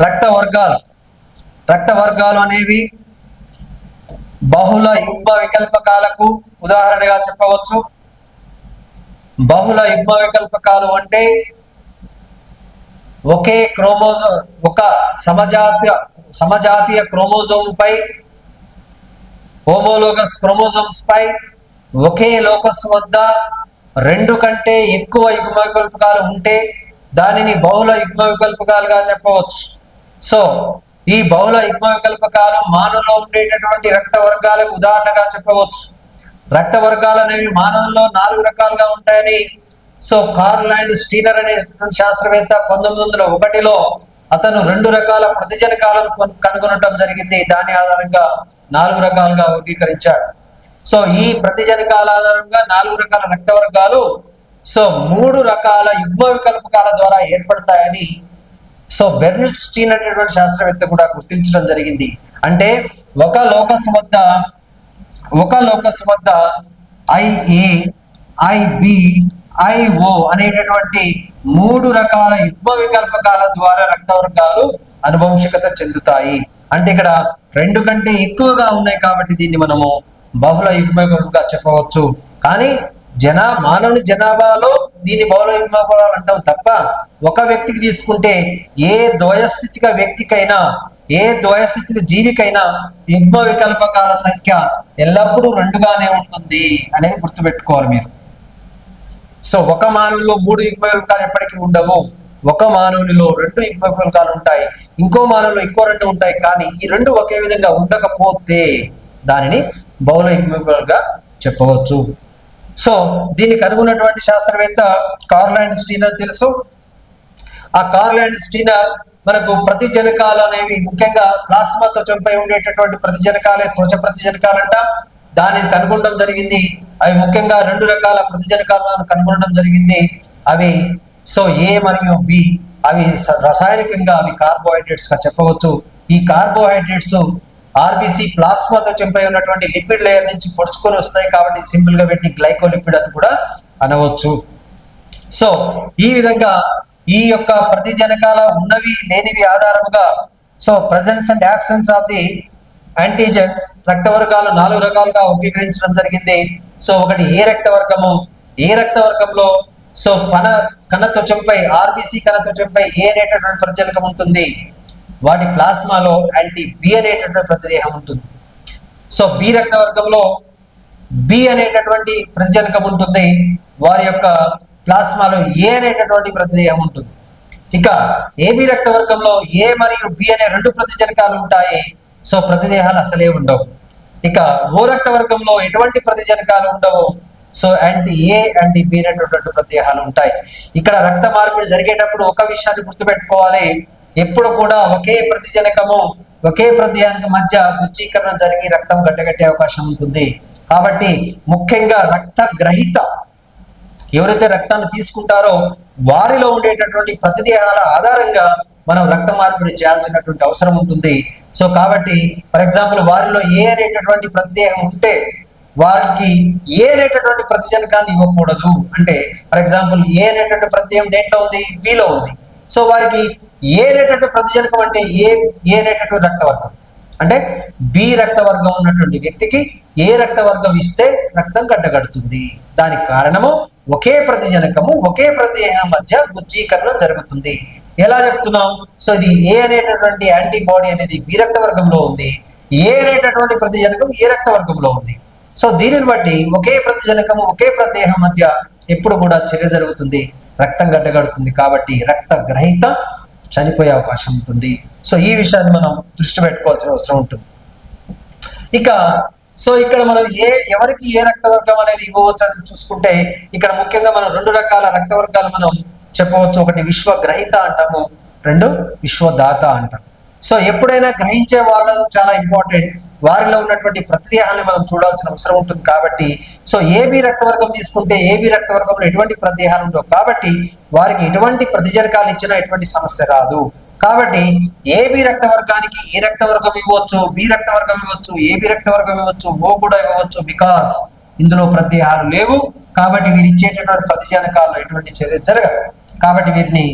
రక్త వర్గాలు రక్త వర్గాలు అనేవి బహుళ యుగ్మ వికల్పకాలకు ఉదాహరణగా చెప్పవచ్చు. బహుళ యుగ్మ వికల్పకాలు అంటే ఒకే క్రోమోజో ఒక సమజాతీయ సమజాతీయ క్రోమోజోమ్ పై హోమోలోగస్ క్రోమోజోమ్స్ పై ఒకే లోకస్ వద్ద రెండు కంటే ఎక్కువ యుగ్మ వికల్పకాలు ఉంటే దానిని బహుళ యుగ్మ వికల్పకాలుగా చెప్పవచ్చు. సో ఈ బహుళ యుగ్మ వికల్పకాలు మానవులో ఉండేటటువంటి రక్త వర్గాలకు ఉదాహరణగా చెప్పవచ్చు. రక్త వర్గాలు అనేవి మానవుల్లో నాలుగు రకాలుగా ఉంటాయని. సో కార్ల్ అండ్ స్టీనర్ అనేటువంటి శాస్త్రవేత్త పంతొమ్మిది వందల ఒకటిలో అతను రెండు రకాల ప్రతిజనకాలను కనుగొనటం జరిగింది. దాని ఆధారంగా నాలుగు రకాలుగా వర్గీకరించాడు. సో ఈ ప్రతిజనకాల ఆధారంగా నాలుగు రకాల రక్త వర్గాలు సో మూడు రకాల యుగ్మ వికల్పకాల ద్వారా ఏర్పడతాయని సో బెర్న్స్టీన్ అనేటువంటి శాస్త్రవేత్త కూడా గుర్తించడం జరిగింది. అంటే ఒక లోకస్ వద్ద ఒక లోకస్ వద్ద ఐఏ ఐబి ఐఓ అనేటటువంటి మూడు రకాల యుగ్మ వికల్పకాల ద్వారా రక్తవర్గాలు అనువంశికత చెందుతాయి. అంటే ఇక్కడ రెండు కంటే ఎక్కువగా ఉన్నాయి కాబట్టి దీన్ని మనము బహుళ యుగ్మ చెప్పవచ్చు. కానీ జనా మానవుని జనాభాలో దీని బహుళ అంటాం తప్ప ఒక వ్యక్తికి తీసుకుంటే ఏ ద్వయస్థితిక వ్యక్తికైనా ఏ ద్వయస్థితిక జీవికైనా యుగ్మ వికల్పకాల సంఖ్య ఎల్లప్పుడూ రెండుగానే ఉంటుంది అనేది గుర్తుపెట్టుకోవాలి మీరు. సో ఒక మానవుల్లో మూడు యుగ్మ వికల్పాలు ఎప్పటికీ ఉండవు. ఒక మానవునిలో రెండు యుగ్మ వికల్పాలు ఉంటాయి. ఇంకో మానవులో ఇంకో రెండు ఉంటాయి. కానీ ఈ రెండు ఒకే విధంగా ఉండకపోతే దానిని బహుళ యుగ్మ వికల్పాలుగా చెప్పవచ్చు. సో దీన్ని కనుగొన్నటువంటి శాస్త్రవేత్త కార్లాండ్ స్టీనర్ తెలుసు. ఆ కార్లాండ్ స్టీనర్ మనకు ప్రతి జనకాలు అనేవి ముఖ్యంగా ప్లాస్మా త్వచంపై ఉండేటటువంటి ప్రతి జనకాలే త్వచ ప్రతిజనకాలంట దానిని కనుగొనడం జరిగింది. అవి ముఖ్యంగా రెండు రకాల ప్రతి జనకాలను కనుగొనడం జరిగింది. అవి సో ఏ మరియు బి అవి రసాయనికంగా అవి కార్బోహైడ్రేట్స్గా చెప్పవచ్చు. ఈ కార్బోహైడ్రేట్స్ ఆర్బిసి ప్లాస్మాతో చెంపై ఉన్నటువంటి లిపిడ్ లేయర్ నుంచి పొడుచుకొని వస్తాయి కాబట్టి సింపుల్గా వీటిని గ్లైకోలిపిడ్ అని కూడా అనవచ్చు. సో ఈ విధంగా ఈ యొక్క ప్రతి జనకాల ఉన్నవి లేనివి ఆధారముగా so presence and absence of the antigens రక్త వర్గాలు నాలుగు రకాలుగా వర్గీకరించడం జరిగింది. సో ఒకటి ఏ రక్త వర్గము ఏ రక్త వర్గంలో సో పన కణ త్వచంపై ఆర్బిసి కణ త్వచంపై ఏ అనేటటువంటి ప్రతిజనకం ఉంటుంది? వాటి ప్లాస్మాలో యాంటీ బి అనేటటువంటి ప్రతిదేహం ఉంటుంది. సో బి రక్త వర్గంలో బి అనేటటువంటి ప్రతిజనకం ఉంటుంది. వారి యొక్క ప్లాస్మాలో ఏ అనేటటువంటి ప్రతిదేహం ఉంటుంది. ఇక ఏబి రక్త వర్గంలో ఏ మరియు బి అనే రెండు ప్రతిజనకాలు ఉంటాయి. సో ప్రతిదేహాలు అసలే ఉండవు. ఇక ఓ రక్త వర్గంలో ఎటువంటి ప్రతిజనకాలు ఉండవు. So anti A anti B అనేటటువంటి ప్రతిదేహాలు ఉంటాయి. ఇక్కడ రక్త మార్పిడి జరిగేటప్పుడు ఒక విషయాన్ని గుర్తుపెట్టుకోవాలి. ఎప్పుడు కూడా ఒకే ప్రతిజనకము ఒకే ప్రతిజనక మధ్య గుచ్చీకరణ జరిగి రక్తం గడ్డగట్టే అవకాశం ఉంటుంది. కాబట్టి ముఖ్యంగా రక్త గ్రహీత ఎవరైతే రక్తాన్ని తీసుకుంటారో వారిలో ఉండేటటువంటి ప్రతిదేహాల ఆధారంగా మనం రక్త మార్పిడి చేయాల్సినటువంటి అవసరం ఉంటుంది. సో కాబట్టి ఫర్ ఎగ్జాంపుల్ వారిలో ఏ అనేటటువంటి ప్రతిదేహం ఉంటే వారికి ఏ అనేటటువంటి ప్రతిజనకాన్ని ఇవ్వకూడదు. అంటే ఫర్ ఎగ్జాంపుల్ ఏ అనేటటువంటి ప్రత్యయం దేంట్లో ఉంది? బిలో ఉంది. సో వారికి ఏ అనేటువంటి ప్రతిజనకం అంటే ఏ ఏ అనేటటువంటి రక్తవర్గం. అంటే బి రక్తవర్గం ఉన్నటువంటి వ్యక్తికి ఏ రక్తవర్గం ఇస్తే రక్తం గడ్డగడుతుంది. దానికి కారణము ఒకే ప్రతిజనకము ఒకే ప్రతిదేహం మధ్య గుజ్జీకరణ జరుగుతుంది. ఎలా చెప్తున్నాం? సో ఇది ఏ అనేటటువంటి యాంటీబాడీ అనేది బి రక్తవర్గంలో ఉంది. ఏ అనేటటువంటి ప్రతిజనకం ఏ రక్తవర్గంలో ఉంది. సో దీనిని బట్టి ఒకే ప్రతిజనకము ఒకే ప్రతిదేహం మధ్య ఎప్పుడు కూడా చర్య జరుగుతుంది. రక్తం గడ్డగడుతుంది కాబట్టి రక్త గ్రహీత చనిపోయే అవకాశం ఉంటుంది. సో ఈ విషయాన్ని మనం దృష్టి పెట్టుకోవాల్సిన అవసరం ఉంటుంది. ఇక సో ఇక్కడ మనం ఏ ఎవరికి ఏ రక్తవర్గం అనేది ఇవ్వవచ్చు అని చూసుకుంటే ఇక్కడ ముఖ్యంగా మనం రెండు రకాల రక్తవర్గాలు మనం చెప్పవచ్చు. ఒకటి విశ్వగ్రహీత అంటాము రెండు విశ్వదాత అంటాము. సో ఎప్పుడైనా గ్రహించే వాళ్ళు చాలా ఇంపార్టెంట్. వారిలో ఉన్నటువంటి ప్రతిదేహాన్ని మనం చూడాల్సిన అవసరం ఉంటుంది కాబట్టి సో ఏబి రక్తవర్గం తీసుకుంటే ఏబి రక్తవర్గంలో ఎటువంటి ప్రతిదేహాలు ఉండవు. కాబట్టి వారికి ఎటువంటి ప్రతిజనకాలు ఇచ్చినా ఎటువంటి సమస్య రాదు. కాబట్టి ఏబి రక్తవర్గానికి ఏ రక్త వర్గం ఇవ్వచ్చు బి రక్తవర్గం ఇవ్వచ్చు ఏబి రక్త వర్గం ఇవ్వచ్చు ఓ కూడా ఇవ్వచ్చు బికాస్ ఇందులో ప్రత్యేహాలు లేవు. కాబట్టి వీరు ఇచ్చేటటువంటి ప్రతిజనకాల్లో ఎటువంటి చర్య జరగదు. కాబట్టి వీరిని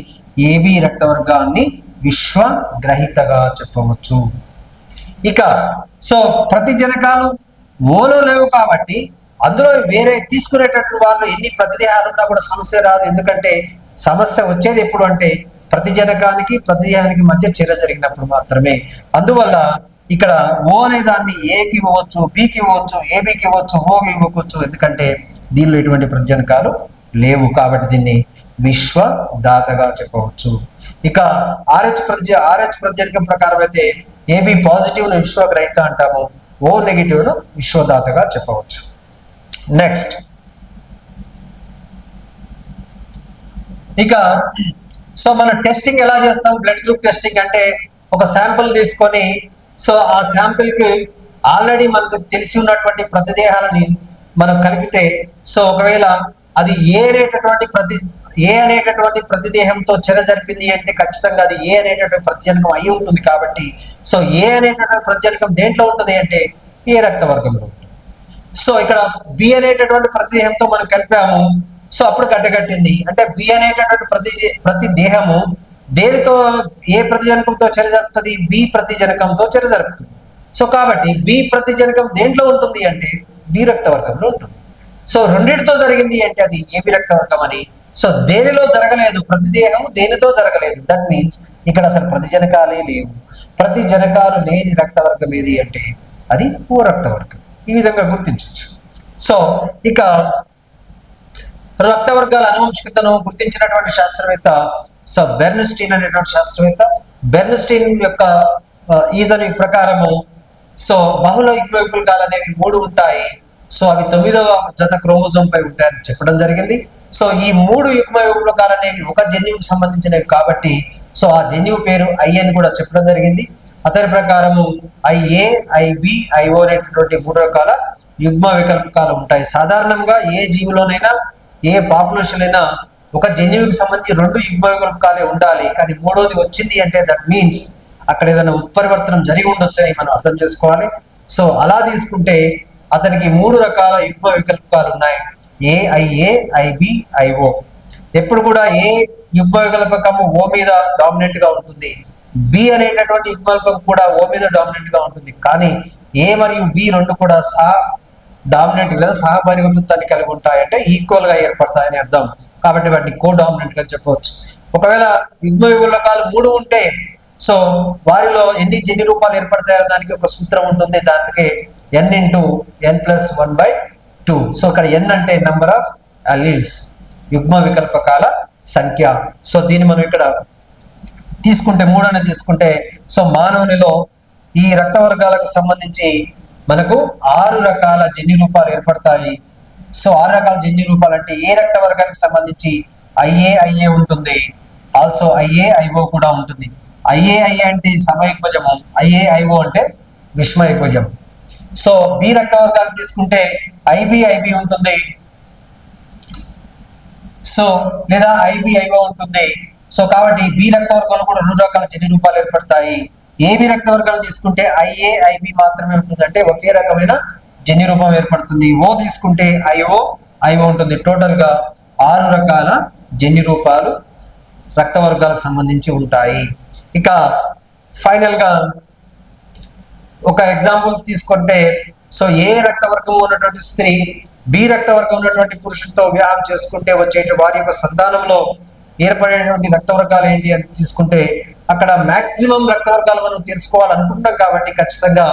ఏబి రక్తవర్గాన్ని విశ్వగ్రహీతగా చెప్పవచ్చు. ఇక సో ప్రతి జనకాలు ఓలో లేవు కాబట్టి అందులో వేరే తీసుకునేటటువంటి వాళ్ళు ఎన్ని ప్రతిదేహాలు ఉన్నా కూడా సమస్య రాదు. ఎందుకంటే సమస్య వచ్చేది ఎప్పుడు అంటే ప్రతి జనకానికి ప్రతిదేహానికి మధ్య చర్య జరిగినప్పుడు మాత్రమే. అందువల్ల ఇక్కడ ఓ అనే దాన్ని ఏకి ఇవ్వచ్చు బికి ఇవ్వచ్చు ఏబికి ఇవ్వచ్చు ఓకి ఇవ్వవచ్చు. ఎందుకంటే దీనిలో ఎటువంటి ప్రతిజనకాలు లేవు కాబట్టి దీన్ని విశ్వదాతగా చెప్పవచ్చు. ఇక ఆర్హెచ్ ప్రతి ఆర్హెచ్ ప్రత్యేకం ప్రకారం అయితే ఏబి పాజిటివ్ను విశ్వగ్రహిత అంటాము. ఓ నెగిటివ్ను విశ్వదాతగా చెప్పవచ్చు. నెక్స్ట్ ఇక సో మన టెస్టింగ్ ఎలా చేస్తాం? బ్లడ్ గ్రూప్ టెస్టింగ్ అంటే ఒక శాంపిల్ తీసుకొని సో ఆ శాంపిల్కి ఆల్రెడీ మనకు తెలిసి ఉన్నటువంటి ప్రతిదేహాలని మనం కలిపితే సో ఒకవేళ అది ఏ అనేటటువంటి ప్రతి ఏ అనేటటువంటి ప్రతిదేహంతో చెర జరిపింది అంటే ఖచ్చితంగా అది ఏ అనేటటువంటి ప్రతిజనకం అయి ఉంటుంది కాబట్టి సో ఏ అనేటటువంటి ప్రతిజనకం దేంట్లో ఉంటుంది అంటే ఏ రక్త వర్గంలో సో ఇక్కడ బి అనేటటువంటి ప్రతిదేహంతో మనం కలిపాము. సో అప్పుడు గడ్డగట్టింది అంటే బి అనేటటువంటి ప్రతి ప్రతి దేహము దేనితో ఏ ప్రతిజనకంతో చర్య జరుపుతుంది బి ప్రతిజనకంతో చర్య జరుపుతుంది సో కాబట్టి బి ప్రతిజనకం దేంట్లో ఉంటుంది అంటే బి రక్త వర్గంలో ఉంటుంది. సో రెండింటితో జరిగింది అంటే అది ఏబి రక్త వర్గం అని. సో దేనిలో జరగలేదు? ప్రతి దేహము దేనితో జరగలేదు? దట్ మీన్స్ ఇక్కడ అసలు ప్రతిజనకాలే లేవు. ప్రతి జనకాలు లేని రక్త వర్గం ఏది అంటే అది ఓ రక్త వర్గం ఈ విధంగా గుర్తించవచ్చు. సో ఇక రక్త వర్గాల అనువంశికతను గుర్తించినటువంటి శాస్త్రవేత్త సో. బెర్న్స్టీన్ అనేటువంటి శాస్త్రవేత్త. బెర్న్స్టీన్ యొక్క ఈతని ప్రకారము సో బహుళ యుగ్మవికల్పాలు అనేవి మూడు ఉంటాయి. సో అవి తొమ్మిదవ జత క్రోమోజోమ్ పై ఉంటాయని చెప్పడం జరిగింది. సో ఈ మూడు యుగ్మ విప్లకాలు అనేవి ఒక జన్యువుకు సంబంధించినవి కాబట్టి సో ఆ జన్యువు పేరు ఐ అని కూడా చెప్పడం జరిగింది. అతని ప్రకారము ఐఏ ఐబి ఐఓ అనేటటువంటి మూడు రకాల యుగ్మ వికల్పకాలు ఉంటాయి. సాధారణంగా ఏ జీవిలోనైనా ఏ పాపులేషన్ అయినా ఒక జన్యువుకి సంబంధించి రెండు యుగ్మ వికల్పకాలే ఉండాలి. కానీ మూడోది వచ్చింది అంటే దట్ మీన్స్ అక్కడ ఏదైనా ఉత్పరివర్తనం జరిగి ఉండొచ్చని మనం అర్థం చేసుకోవాలి. సో అలా తీసుకుంటే అతనికి మూడు రకాల యుగ్మ వికల్పకాలు ఉన్నాయి. A IA IB IO. ఎప్పుడు కూడా ఏ యుగ్మ వికల్పకము ఓ మీద డామినెంట్గా ఉంటుంది. బి అనేటటువంటి యుగ్మల్పం కూడా ఓ మీద డామినెంట్గా ఉంటుంది. కానీ ఏ మరియు బి రెండు కూడా సహా డామినెంట్ లేదా సహపరివర్తిత్వాన్ని కలిగి ఉంటాయంటే ఈక్వల్గా ఏర్పడతాయని అర్థం. కాబట్టి వాటిని కో డామినెంట్గా చెప్పవచ్చు. ఒకవేళ యుగ్మ వికల్పకాలు మూడు ఉంటే సో వారిలో ఎన్ని జన్యు రూపాలు ఏర్పడతాయో దానికి ఒక సూత్రం ఉంటుంది. దానికి n into n plus one by two so ఇక్కడ ఎన్ అంటే నంబర్ ఆఫ్ అలీల్స్ యుగ్మ వికల్పకాల సంఖ్య. సో దీన్ని మనం ఇక్కడ తీసుకుంటే మూడు తీసుకుంటే సో మానవునిలో ఈ రక్త వర్గాలకు సంబంధించి మనకు ఆరు రకాల జన్యు రూపాలు ఏర్పడతాయి. సో ఆరు రకాల జన్యు రూపాలు అంటే ఏ రక్త వర్గానికి సంబంధించి ఐఏ ఐఏ ఉంటుంది. ఆల్సో ఐఏ ఐఓ కూడా ఉంటుంది. ఐఏ ఐఏ అంటే సమయుగ్మజము ఐఏ ఐఓ అంటే విష్మయుగ్మజం సో బి రక్త వర్గాన్ని తీసుకుంటే ఐబి ఐబి ఉంటుంది. సో లేదా ఐబి ఐఓ ఉంటుంది. సో కాబట్టి బి రక్త వర్గంలో కూడా రెండు రకాల జన్యు రూపాలు ఏర్పడతాయి. ఏబి రక్తవర్గాలు తీసుకుంటే ఐఏ ఐబి మాత్రమే ఉంటుంది అంటే ఒకే రకమైన జన్యు రూపం ఏర్పడుతుంది. ఓ తీసుకుంటే ఐఓ ఐఓ ఉంటుంది. టోటల్గా ఆరు రకాల జన్యు రూపాలు రక్తవర్గాలకు సంబంధించి ఉంటాయి. ఇక ఫైనల్గా ఒక ఎగ్జాంపుల్ తీసుకుంటే సో ఏ రక్తవర్గం ఉన్నటువంటి స్త్రీ బి రక్తవర్గం ఉన్నటువంటి పురుషుడితో వివాహం చేసుకుంటే వచ్చే వారి యొక్క సంతానంలో ఏర్పడేటువంటి రక్తవర్గాలు ఏంటి అని తీసుకుంటే అక్కడ మాక్సిమం రక్తవర్గాలు మనం తెలుసుకోవాలనుకుంటాం కాబట్టి ఖచ్చితంగా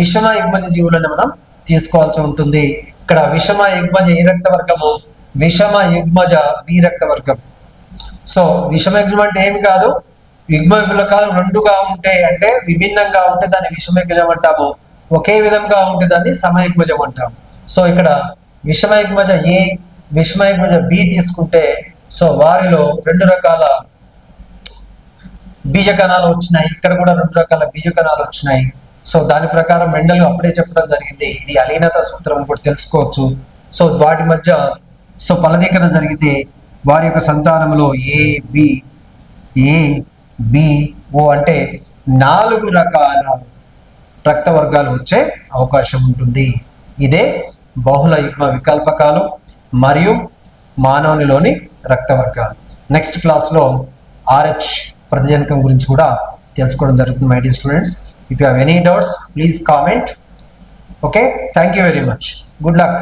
విషమ ఎగ్మజ జీవులను మనం తీసుకోవాల్సి ఉంటుంది. ఇక్కడ విషమ ఎగ్మజ ఏ రక్త వర్గము విషమ యుగ్మజ బి రక్త వర్గం సో విషమ యుగ్మం అంటే ఏమి కాదు? యుగ్మ విపులకాలు రెండుగా ఉంటే అంటే విభిన్నంగా ఉంటే దాన్ని విషమయుగ్మజం అంటాము. ఒకే విధంగా ఉంటే దాన్ని సమయుగ్మజం అంటాము. సో ఇక్కడ విషమయుగ్మజ ఏ విషమయుగ్మజ బి తీసుకుంటే సో వారిలో రెండు రకాల బీజ కణాలు వచ్చినాయి. ఇక్కడ కూడా రెండు రకాల బీజ కణాలు వచ్చినాయి. సో దాని ప్రకారం మెండలు అప్పుడే చెప్పడం జరిగింది. ఇది అలీనత సూత్రం కూడా తెలుసుకోవచ్చు. సో వాటి మధ్య సో ఫలదీకరణ జరిగితే వారి యొక్క సంతానంలో ఏ బి ఏ బి ఓ అంటే నాలుగు రకాల రక్త వర్గాలు వచ్చే అవకాశం ఉంటుంది. ఇదే బహుళ యుగ్మ వికల్పకాలు మరియు మానవునిలోని రక్త వర్గాలు నెక్స్ట్ క్లాస్లో ఆర్హెచ్ ప్రతిజనకం గురించి కూడా తెలుసుకోవడం జరుగుతుంది my dear students if you have any doubts please comment okay thank you very much good luck